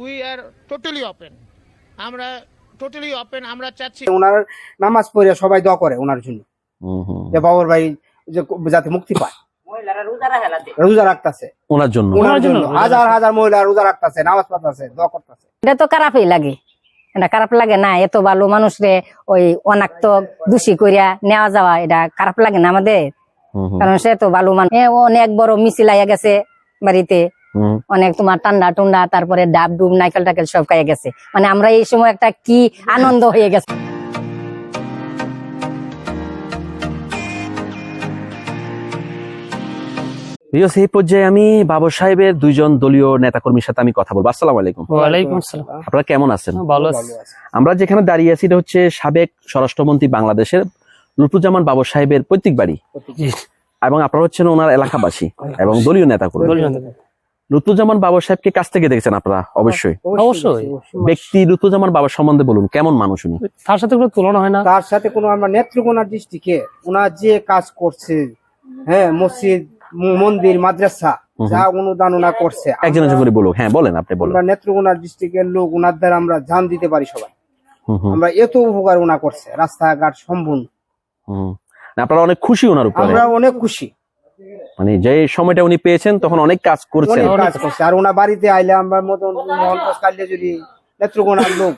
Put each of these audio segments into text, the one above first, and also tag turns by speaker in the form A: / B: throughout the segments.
A: We are totally open আমরা totally open আমরা চাচ্ছি
B: ওনার নামাজ পড়ে সবাই দোয়া করে ওনার জন্য।
C: হুম, হুম।
B: যে বাবর ভাই যে যাতে মুক্তি পায়। রোজা রাখতেছে।
C: ওনার জন্য।
B: ওনার জন্য। হাজার হাজার মহিলা রোজা রাখতেছে নামাজ পড়তেছে দোয়া করতেছে।
D: এটা তো খারাপই লাগে। এটা খারাপ লাগে না এত ভালো মানুষ রে ওই অনাক্ত দোষী করিয়া নেওয়া যাওয়া এটা খারাপ লাগে না আমাদের। কারণ সে তো ভালো মানুষ। এ অনেক বড় মিছিল আইয়া গেছে বাড়িতে। অনেক তোমার ঠান্ডা টুন্ডা তারপরে ডাব ডুব নাইকেল টাইকেল সব খাইয়া গেছে। মানে আমরা এই সময় একটা কি আনন্দ হয়ে গেছে।
C: প্রিয় সেই পর্যায়ে আমি বাবর সাহেবের দুইজন দলীয় নেতাকর্মীর সাথে আমি কথা বলব। আসসালাম আলাইকুম। আপনারা কেমন আছেন?
E: ভালো
B: ভালো
E: আছি।
B: আছে
C: আমরা যেখানে দাঁড়িয়ে আছি এটা হচ্ছে সাবেক স্বরাষ্ট্রমন্ত্রী বাংলাদেশের লুটুজ্জামান বাবর সাহেবের পৈতৃক বাড়ি। এবং আপনারা হচ্ছেন ওনার এলাকাবাসী এবং দলীয় নেতা লুতুজ্জামান বাবর সাহেবকে কাছ থেকে দেখেছেন আপনারা? অবশ্যই।
E: অবশ্যই।
C: ব্যক্তি লুতুজ্জামান বাবা সম্বন্ধে বলুন কেমন মানুষ উনি?
E: তার সাথে কোনো তুলনা হয় না।
B: তার সাথে কোনো আমরা নেত্রকোনার ডিস্ট্রিক্টে ওনার যে কাজ করছে হ্যাঁ মসজিদ মন্দির মাদ্রাসা যা অনুদান ওনা করছে।
C: একজন একজন করে বলুন হ্যাঁ বলেন আপনি বলুন।
B: আমরা নেত্রকোনার ডিস্ট্রিক্টের লোক ওনার দ্বারা আমরা জান দিতে পারি সবাই। আমরা এত উপকার ওনা করছে রাস্তাঘাট সম্পূর্ণ।
C: হুম। আপনারা অনেক খুশি ওনার উপরে।
B: আমরা অনেক খুশি।
C: মানে যে সময়টা উনি পেয়েছেন তখন অনেক কাজ করছেন।
B: কাজ করছে। আর ওনার বাড়িতে আইলে আমরা মতন যদি নেত্রকোনার লোক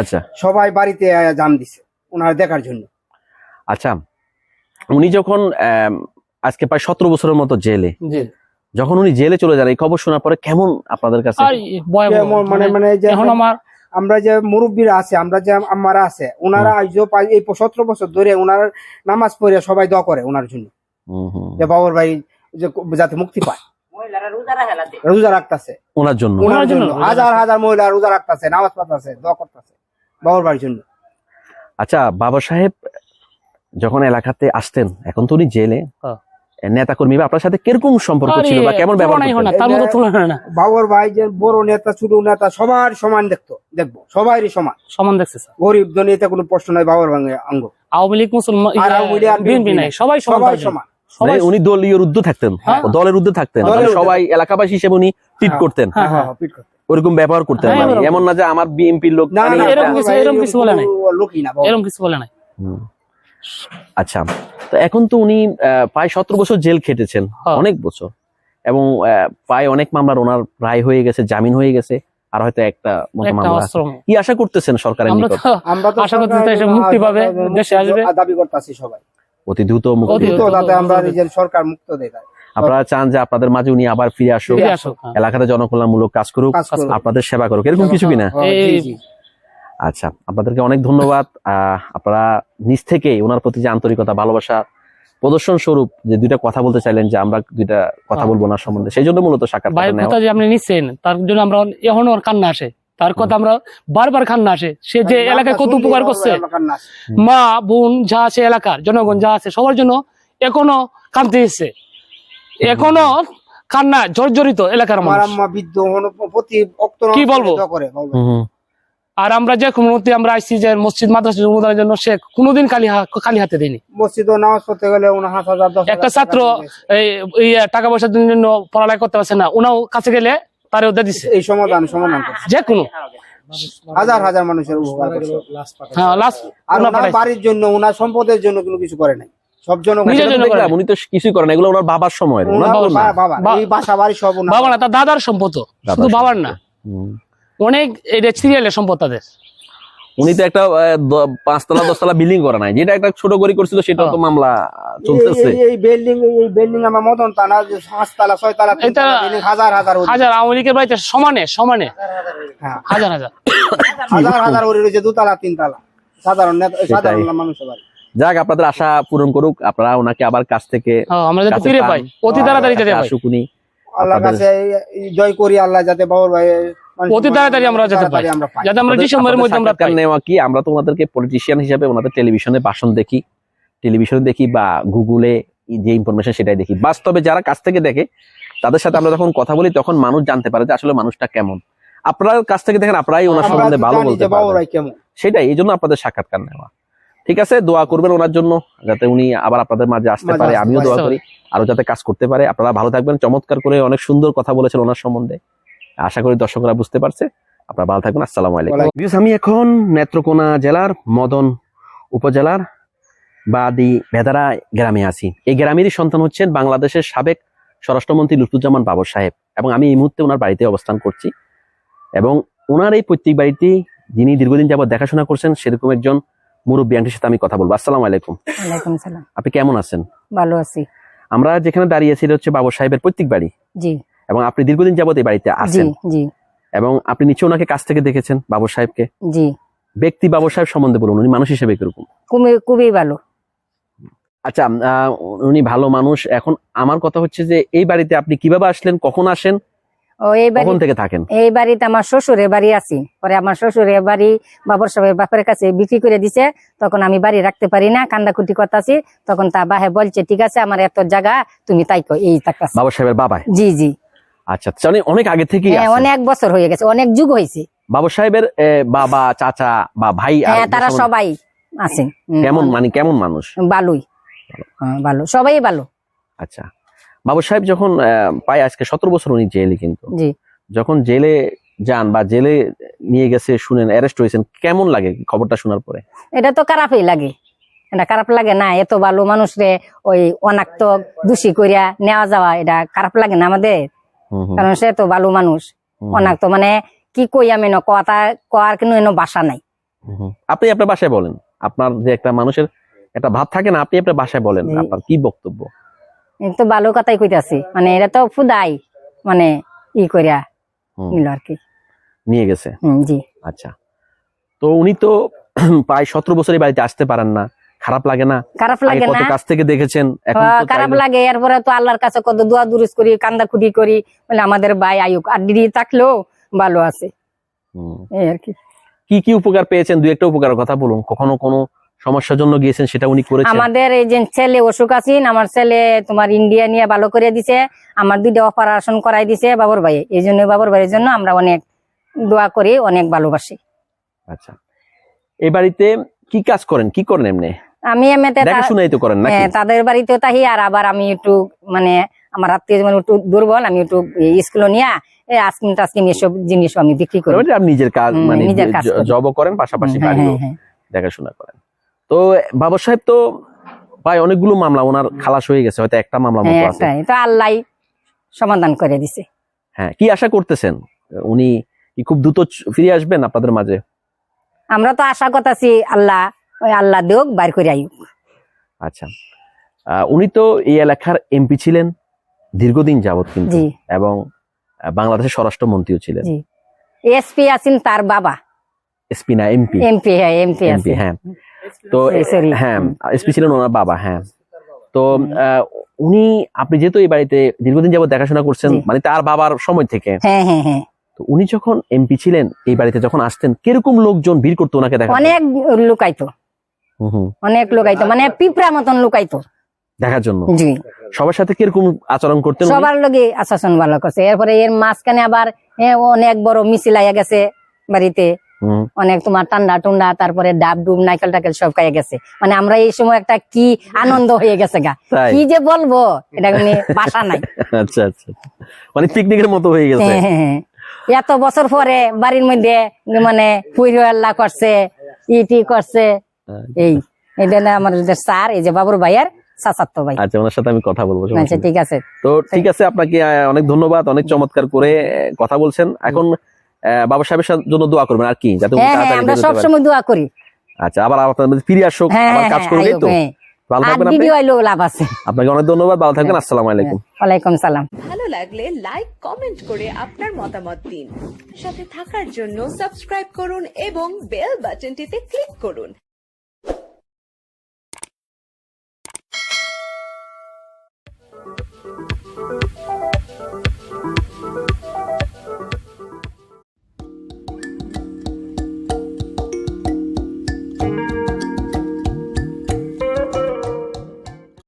C: আচ্ছা।
B: সবাই বাড়িতে আয়া জান দিছে ওনার দেখার জন্য।
C: আচ্ছা উনি যখন আজকে প্রায় সতেরো বছরের মতো জেলে যখন উনি জেলে চলে যান এই খবর শোনার পরে কেমন আপনাদের কাছে?
B: মানে মানে যে
E: এখন আমার
B: আমরা যে মুরব্বীরা আছে আমরা যে আমারা আছে ওনারা এই সতেরো বছর ধরে ওনার নামাজ পড়ে সবাই দোয়া করে ওনার জন্য। যে বাবর ভাই যে যাতে মুক্তি পায়। রোজা রাখতেছে।
C: ওনার জন্য।
B: ওনার জন্য
E: জন্য।
B: হাজার হাজার মহিলা রোজা রাখতেছে নামাজ পড়তেছে দোয়া করতেছে বাবর ভাইয়ের জন্য।
C: আচ্ছা বাবা সাহেব যখন এলাকাতে আসতেন এখন তো উনি জেলে।
E: হ্যাঁ।
C: নেতা কর্মী বা আপনার সাথে কীরকম সম্পর্ক ছিল বা কেমন ব্যবহার
B: বাবর ভাই যে বড় নেতা ছোট নেতা সবার সমান দেখতো দেখব সবারই সমান।
E: সমান দেখছে স্যার।
B: গরিব ধনী এতে কোনো প্রশ্ন নাই বাবর ভাঙে অঙ্গ
E: আওয়ামী লীগ মুসলমান সবাই সমান।
C: মানে উনি দলীয় ঊর্ধ্বে থাকতেন
E: হ্যাঁ।
C: দলের থাকতেন মানে। সবাই এলাকাবাসী হিসেবে উনি ট্রিট
B: হ্যাঁ।
C: করতেন
E: হ্যাঁ,
B: হ্যাঁ, হ্যাঁ, পিট করতে।
C: ওরকম ব্যবহার করতেন
E: হ্যাঁ,
C: মানে। এমন না যে আমার বিএনপির লোক
B: না
C: আমি
B: না
C: এটা-
E: এরকম কিছু- এরকম কিছু বলে নাই।
B: কোনো লোকই না বাবর।
E: এরকম কিছু বলে নাই
C: আচ্ছা তো এখন তো উনি প্রায় সতেরো বছর জেল খেটেছেন
E: হ্যাঁ।
C: অনেক বছর এবং আহ, প্রায় অনেক মামলার ওনার রায় হয়ে গেছে জামিন হয়ে গেছে আর হয়তো একটা মতো মামলা কি আশা করতেছেন সরকারের
E: আমরা
C: নিকট
B: আমরা
E: আশা করতেছি মুক্তি পাবে, দেশে আসবে।
B: দাবি করতেছি সবাই
C: অতি দ্রুত মুক্তি
B: আমরা নিজের সরকার মুক্ত দেয়
C: আপনারা চান যে আপনাদের মাঝে উনি আবার ফিরে আসুক।
E: হ্যাঁ।
C: এলাকাতে জনকল্যাণমূলক কাজ করুক আপনাদের সেবা করুক। এরকম কিছু কিনা?
B: হ্যাঁ, জি,
E: এই-
B: জি।
C: আচ্ছা আপনাদেরকে অনেক ধন্যবাদ। আহ, আপনারা নিজ থেকে ওনার প্রতি যে আন্তরিকতা ভালোবাসা প্রদর্শন স্বরূপ যে দুইটা কথা বলতে চাইলেন যে আমরা দুইটা কথা
E: হ্যাঁ।
C: বলব ওনার সম্বন্ধে সেই জন্য মূলত সাক্ষাৎ
E: ভাইয়ের কথা যে আপনি নিচ্ছেন তার জন্য আমরা এখনও ওর কান্না আসে। তার কথা আমরা বারবার কান্না আসে। সে যে এলাকায় কত উপকার করছে। মা বোন যা আছে এলাকার জনগণ যা আছে সবার জন্য এখনও কান্দতে এসছে। এখনও কান্না জর্জরিত এলাকার কি বলব? আর আমরা যে মুহূর্তে আমরা আইসি যে মসজিদ মাদ্রাসা অনুদানের জন্য সে কোনোদিন খালি খালি হাতে দেয়নি।
B: ও নামাজ পড়তে গেলে
E: একটা ছাত্র এই এই টাকা পয়সার জন্য পড়ালেখা করতে পারছে না। ওনাও কাছে গেলে তারে ওদের
B: এই সমাধান সমাধান
E: যে কোনো
B: হাজার হাজার মানুষের উপকার করছে।
E: হ্যাঁ লাস্ট
B: আর ওনার বাড়ির জন্য ওনার সম্পদের জন্য কোনো কিছু করে নাই। সব
E: জন্য করে।
C: উনি তো কিছুই করেন এগুলো ওনার বাবার সময়।
B: ওনার
E: বাবা-
B: বা- বাবা।
E: বা-
B: এই বাসা বাড়ি সব
E: বাবা না তার দাদার সম্পদ শুধু বাবার না। অনেক এটা সিরিয়ালের সম্পদ তাদের।
C: উনি তো একটা পাঁচতলা দশতলা বিল্ডিং করা নাই। যেটা একটা ছোট করে করছিল সেটা তো মামলা চলতেছে।
B: এই- বিল্ডিং এই বিল্ডিং আমার মদন তানা যে পাঁচতলা ছয়তলা
E: এটা-
B: হাজার হাজার
E: হাজার আওয়ামী লীগের বাড়িতে সমানে সমানে।
B: হ্যাঁ,
E: হাজার হাজার।
B: হাজার হাজার ওরি রয়েছে দুতলা তিনতলা। সাধারণ। সাধারণ মানুষের বাড়ি।
C: যাক আপনাদের আশা পূরণ করুক আপনারা ওনাকে আবার কাছ থেকে
E: হ্যাঁ, আমরা যাতে ফিরে পাই অতি তাড়াতাড়ি যাতে পাই।
C: আসুক উনি।
B: আল্লাহ কাছে জয় করি আল্লাহ যাতে বাবুর ভাই
E: অতি তাড়াতাড়ি আমরা যাতে
B: আমরা পাই।
E: যাতে আমরা ডিসেম্বরের মধ্যে আমরা
C: নেওয়া কি? আমরা তো পলিটিশিয়ান হিসাবে ওনাদের টেলিভিশনে ভাষণ দেখি টেলিভিশনে দেখি বা গুগলে যে ইনফরমেশন সেটাই দেখি। বাস্তবে যারা কাছ থেকে দেখে তাদের সাথে আমরা যখন কথা বলি তখন মানুষ জানতে পারে যে আসলে মানুষটা কেমন। আপনার কাছ থেকে দেখেন আপনারাই ওনার সম্বন্ধে ভালো বলতে
B: কেমন।
C: সেটাই এই জন্য আপনাদের সাক্ষাৎকার নেওয়া। ঠিক আছে? দোয়া করবেন ওনার জন্য যাতে উনি আবার আপনাদের মাঝে আসতে পারে। আমিও দোয়া করি আরও যাতে কাজ করতে পারে। আপনারা ভালো থাকবেন। চমৎকার করে অনেক সুন্দর কথা বলেছেন ওনার সম্বন্ধে। আশা করি দর্শকরা বুঝতে পারছে। আপনারা ভালো থাকবেন আসসালামু আলাইকুম। আমি এখন নেত্রকোনা জেলার মদন উপজেলার বাদি ভেদারা গ্রামে আছি। এই গ্রামেরই সন্তান হচ্ছেন বাংলাদেশের সাবেক স্বরাষ্ট্রমন্ত্রী লুৎফুজ্জামান বাবর সাহেব এবং আমি এই মুহূর্তে ওনার বাড়িতে অবস্থান করছি এবং ওনার এই প্রত্যেক বাড়িতে যিনি দীর্ঘদিন যাবত দেখাশোনা করছেন সেরকম একজন মুরব্বী আন্টির সাথে আমি কথা বলব। আসসালাম আলাইকুম।
D: সালাম।
C: আপনি কেমন আছেন?
D: ভালো আছি।
C: আমরা যেখানে দাঁড়িয়ে আছি এটা হচ্ছে বাবর সাহেবের প্রত্যেক বাড়ি?
D: জি।
C: এবং আপনি দীর্ঘদিন যাবত এই বাড়িতে আছেন। এবং আপনি নিচে ওনাকে কাছ থেকে দেখেছেন বাবর সাহেবকে।
D: জি।
C: ব্যক্তি বাবর সাহেব সম্বন্ধে বলুন উনি মানুষ হিসেবে কীরকম?
D: খুবই ভালো।
C: আচ্ছা উনি ভালো মানুষ। এখন আমার কথা হচ্ছে যে এই বাড়িতে আপনি কীভাবে আসলেন কখন আসেন
D: ও এই বাড়ি
C: কখন থেকে থাকেন?
D: এই বাড়িতে আমার শ্বশুরের বাড়ি আছি। পরে আমার শ্বশুরের বাড়ি বাবর সাহেবের বাপের কাছে বিক্রি করে দিছে। তখন আমি বাড়ি রাখতে পারি না কান্দাকুটি করতেছি। তখন তা বাহে বলছে ঠিক আছে আমার এত জায়গা তুমি তাই কো এই
C: বাবর সাহেবের বাবায়?
D: জি জি।
C: আচ্ছা আচ্ছা, উনি অনেক আগে থেকেই
D: হ্যাঁ অনেক বছর হয়ে গেছে অনেক যুগ হয়েছে।
C: সাহেবের বাবা চাচা বা ভাই
D: হ্যাঁ তারা সবাই আছেন
C: কেমন মানে কেমন মানুষ?
D: ভালোই হ্যাঁ, ভালো। সবাই ভালো।
C: আচ্ছা। বাবর সাহেব যখন পায় আজকে সতেরো বছর উনি জেলে কিন্তু। যখন জেলে যান বা জেলে নিয়ে গেছে শুনেন অ্যারেস্ট হয়েছেন কেমন লাগে খবরটা শোনার পরে?
D: এটা তো খারাপই লাগে। এটা খারাপ লাগে না এত ভালো মানুষ রে ওই অনাক্ত দোষী করিয়া নেওয়া যাওয়া এটা খারাপ লাগে না আমাদের? কারণ সে তো ভালো মানুষ।
C: হুম,
D: অনাক্ত মানে কি কই আমি ন কথা কয়ার কিন্তু এনো বাসা নাই।
C: আপনি আপনার বাসায় বলেন। আপনার যে একটা মানুষের একটা ভাব থাকে না আপনি আপনার বাসায় বলেন আপনার কি বক্তব্য?
D: তো ভালো কথাই কইতাছি। মানে এটা তো ফুদাই মানে ই
C: কইরা
D: নিল আর কি।
C: নিয়ে গেছে।
D: জি।
C: আচ্ছা। তো উনি তো প্রায় সতেরো বছর এই বাড়িতে আসতে পারেন না। খারাপ লাগে না।
D: খারাপ লাগে না।
C: কাছ থেকে দেখেছেন এখন
D: খারাপ লাগে। এরপরে তো আল্লাহর কাছে কত দোয়া দুরুস করি কান্দা খুটি করি বলে আমাদের ভাই আয়ুক আর দিদি থাকলেও ভালো আছে। এই আর কি।
C: কি কি উপকার পেয়েছেন? দুই একটা উপকার কথা বলুন। কখনো কোনো সমস্যার জন্য গিয়েছেন সেটা উনি করেছেন?
D: আমাদের এই যে ছেলে অসুখ আছেন আমার ছেলে তোমার ইন্ডিয়া নিয়ে ভালো করে দিছে আমার দুইটা অপারেশন করাই দিছে বাবর ভাই। এই জন্য বাবর ভাইয়ের জন্য আমরা অনেক দোয়া করি অনেক ভালোবাসি।
C: আচ্ছা। এই বাড়িতে কি কাজ করেন? কি করেন এমনি?
D: আমি এমনিতে তা-
C: দেখাশোনাই তো করেন নাকি?
D: হ্যাঁ, তাদের বাড়িতেও তাহি আর আবার আমি একটু মানে আমার আত্মীয় যেমন একটু দুর্বল আমি একটু স্কুল নিয়ে এই আইসক্রিম এসব জিনিস আমি বিক্রি করি।
C: আপনি নিজের কাজ মানে
D: নিজের কাজ
C: জব করেন পাশাপাশি
D: হ্যাঁ, হ্যাঁ।
C: দেখাশোনা করেন। তো বাবর সাহেব তো প্রায় অনেকগুলো মামলা ওনার খালাস হয়ে গেছে হয়তো একটা মামলা মতো আছে।
D: তো আল্লাহ সমাধান করে দিছে।
C: হ্যাঁ কি আশা করতেছেন? উনি কি খুব দ্রুত ফিরে আসবেন আপনাদের মাঝে?
D: আমরা তো আশা করতেছি আল্লাহ ওই আল্লাহ দেওক বাইর করে আইক
C: আচ্ছা। উনি তো এই এলাকার এমপি ছিলেন দীর্ঘদিন যাবত কিন্তু। এবং বাংলাদেশের স্বরাষ্ট্রমন্ত্রীও ছিলেন।
D: এসপি আছেন তার বাবা।
C: এসপি না এমপি?
D: এমপি হ্যাঁ এমপি
C: এমপি হ্যাঁ। তো. হ্যাঁ এসপি ছিলেন ওনার বাবা হ্যাঁ। তো উনি আপনি যেহেতু এই বাড়িতে দীর্ঘদিন যাবত দেখাশোনা করছেন মানে তার বাবার সময় থেকে।
D: হ্যাঁ হ্যাঁ হ্যাঁ।
C: তো উনি যখন এমপি ছিলেন এই বাড়িতে যখন আসতেন কীরকম লোকজন ভিড় করতো ওনাকে দেখা
D: অনেক লুকাইতো অনেক লুকাইতো মানে পিঁপড়া মতন লুকাইতো
C: দেখার জন্য?
D: জি।
C: সবার সাথে কীরকম আচরণ করতেন
D: সবার লগে আশাসন ভালো করছে। এরপরে এর মাঝখানে আবার অনেক বড় মিছিল আইয়া গেছে বাড়িতে। অনেক তোমার ঠান্ডা টুন্ডা তারপরে ডাব ডুব নাইকেল টাইকেল সব খাইয়া গেছে। মানে আমরা এই সময় একটা কি আনন্দ হয়ে গেছে গা। কি যে বলব এটা মানে বাসা নাই।
C: আচ্ছা আচ্ছা। মানে পিকনিকের মতো হয়ে গেছে।
D: হ্যাঁ, হ্যাঁ, হ্যাঁ। এত বছর পরে বাড়ির মধ্যে মানে ফুইরোয়াল্লা করছে ইটি করছে এই এটা না আমার যে স্যার এই যে বাবুর ভাইয়ের ভাই।
C: আচ্ছা ওনার সাথে আমি কথা বলব
D: আচ্ছা ঠিক আছে।
C: তো ঠিক আছে আপনাকে অনেক ধন্যবাদ অনেক চমৎকার করে কথা বলছেন। এখন বাবা সাহেবের জন্য দোয়া করবেন আর কি যাতে উনি
D: হ্যাঁ হ্যাঁ
C: তাড়াতাড়ি
D: আমরা
C: পারেন।
D: সবসময় দোয়া করি।
C: আচ্ছা আবার আপনার মধ্যে ফিরে আসুক
D: হ্যাঁ
C: আবার কাজ করবেই তো। ভালো থাকবেন আপনি।
D: লাভ আছে।
C: আপনাকে অনেক ধন্যবাদ ভালো থাকবেন আসসালামু আলাইকুম।
D: ওয়ালাইকুম সালাম।
F: ভালো লাগলে লাইক কমেন্ট করে আপনার মতামত দিন। সাথে থাকার জন্য সাবস্ক্রাইব করুন এবং বেল বাটনটিতে ক্লিক করুন।